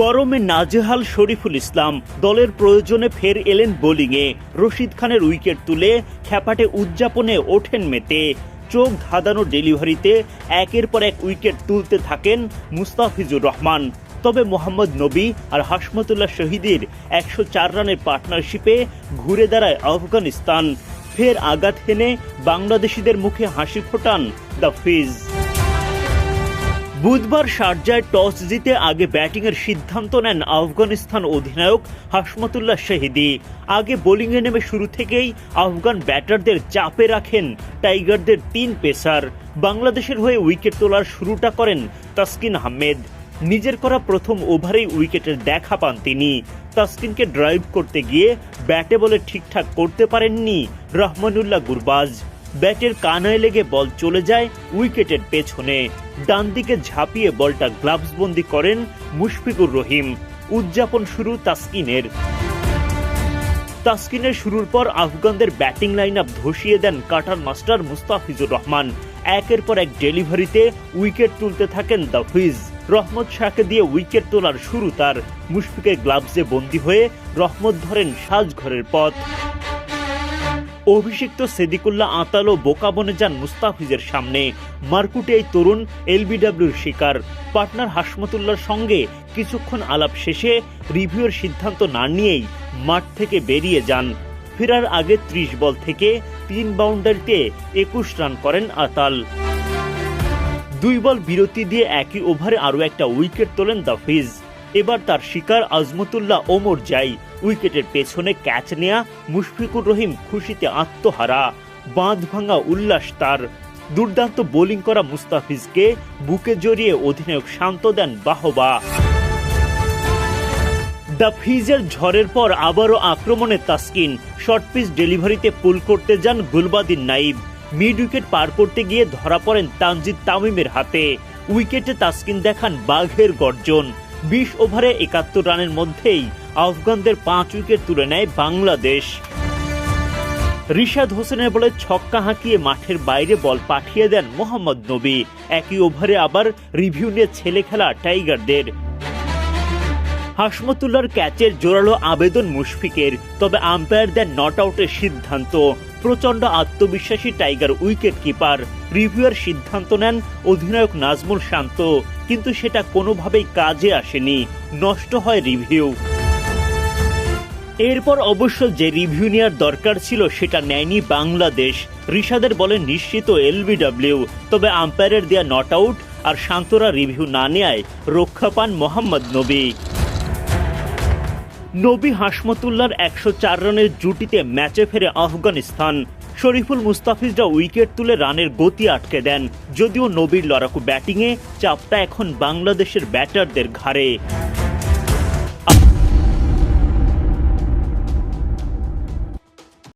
গরমে নাজেহাল শরীফুল ইসলাম। দলের প্রয়োজনে ফের এলেন বোলিংয়ে। রশিদ খানের উইকেট তুলে খ্যাপাটে উদযাপনে ওঠেন মেতে। চোখ ধাঁধানো ডেলিভারিতে একের পর এক উইকেট তুলতে থাকেন মুস্তাফিজুর রহমান। তবে মোহাম্মদ নবী আর হাসমতুল্লাহ শহীদের একশো চার রানের পার্টনারশিপে ঘুরে দাঁড়ায় আফগানিস্তান। ফের আঘাত হেনে বাংলাদেশিদের মুখে হাসি ফোটান দ্য ফিজ। বুধবার শারজায় টস জিতে আগে ব্যাটিংয়ের সিদ্ধান্ত নেন আফগানিস্তান অধিনায়ক হাসমতুল্লাহ শাহিদি আগে বোলিংয়ে নেমে শুরু থেকেই আফগান ব্যাটারদের চাপে রাখেন টাইগারদের তিন পেসার। বাংলাদেশের হয়ে উইকেট তোলার শুরুটা করেন তাসকিন আহমেদ। নিজের করা প্রথম ওভারেই উইকেটের দেখা পান তিনি। তাসকিনকে ড্রাইভ করতে গিয়ে ব্যাটে বলে ঠিকঠাক করতে পারেননি রহমানুল্লাহ গুরবাজ। ব্যাটের কানায় লেগে বল চলে যায় উইকেটের পেছনে। ডান দিকে ঝাঁপিয়ে বলটা গ্লাভসবন্দি করেন মুশফিকুর রহিম। উদযাপন শুরু তাসকিনের। তাসকিনের শুরুর পর আফগানদের ব্যাটিং লাইন আপ ধসিয়ে দেন কাটার মাস্টার মুস্তাফিজুর রহমান। একের পর এক ডেলিভারিতে উইকেট তুলতে থাকেন দ্য ফিজ রহমত শাহকে দিয়ে উইকেট তোলার শুরু তার। মুশফিকের গ্লাভসে বন্দী হয়ে রহমত ধরেন সাজঘরের পথ। অভিষিক্ত সেদিকুল্লাহ আতালো বোকা বনে যান মুস্তাফিজের সামনে। মারকুটে এই তরুণ এলবিডব্লিউর শিকার। পার্টনার হাসমতুল্লার সঙ্গে কিছুক্ষণ আলাপ শেষে রিভিউর সিদ্ধান্ত না নিয়েই মাঠ থেকে বেরিয়ে যান। ফেরার আগে ত্রিশ বল থেকে তিন বাউন্ডারিতে একুশ রান করেন আতাল। দুই বল বিরতি দিয়ে একই ওভারে আরও একটা উইকেট তোলেন দ্য ফিজ এবার তার শিকার আজমতুল্লাহ ওমর যাই উইকেটের পেছনে ক্যাচ নেয়া মুশফিকুর রহিম খুশিতে আত্মহারা, বাঁধ ভাঙা উল্লাস তার। দুর্দান্ত বোলিং করা মুস্তাফিজকে বুকে জড়িয়ে অধিনায়ক শান্ত দেন বাহবা। দ্য ফিজের ঝড়ের পর আবারও আক্রমণে তাসকিন, শর্ট পিচ ডেলিভারিতে পুল করতে যান গুলবাদিন নাইব। মিড উইকেট পার করতে গিয়ে ধরা পড়েন তানজিদ তামিমের হাতে। উইকেটে তাসকিন দেখান বাঘের গর্জন। বিশ ওভারে একাত্তর রানের মধ্যেই আফগানদের পাঁচ উইকেট তুলে নেয় বাংলাদেশ। রিশাদ হোসেনের বলে ছক্কা হাঁকিয়ে মাঠের বাইরে বল পাঠিয়ে দেন মোহাম্মদ নবী। একই ওভারে আবার রিভিউ নিয়ে ছেলে খেলা টাইগারদের। হাসমতুল্লার ক্যাচের জোরালো আবেদন মুশফিকের, তবে আম্পায়ার দেন নট আউটের সিদ্ধান্ত। প্রচণ্ড আত্মবিশ্বাসী টাইগার উইকেট কিপার। রিভিউয়ের সিদ্ধান্ত নেন অধিনায়ক নাজমুল শান্ত, কিন্তু সেটা কোনোভাবেই কাজে আসেনি। নষ্ট হয় রিভিউ। এরপর অবশ্য যে রিভিউ নেওয়ার দরকার ছিল সেটা নেয়নি বাংলাদেশ। রিশাদের বলে নিশ্চিত এলবিডব্লিউ। তবে আম্পায়ারের দেয়া নট আউট আর শান্তরা রিভিউ না নেয় রক্ষা পান মোহাম্মদ নবী। নবী হাসমতুল্লার একশো চার রানের জুটিতে ম্যাচে ফেরে আফগানিস্তান। শরীফুল মুস্তাফিজরা উইকেট তুলে রানের গতি আটকে দেন, যদিও নবীর লড়াকু ব্যাটিংয়ে চাপটা এখন বাংলাদেশের ব্যাটারদের ঘাড়ে।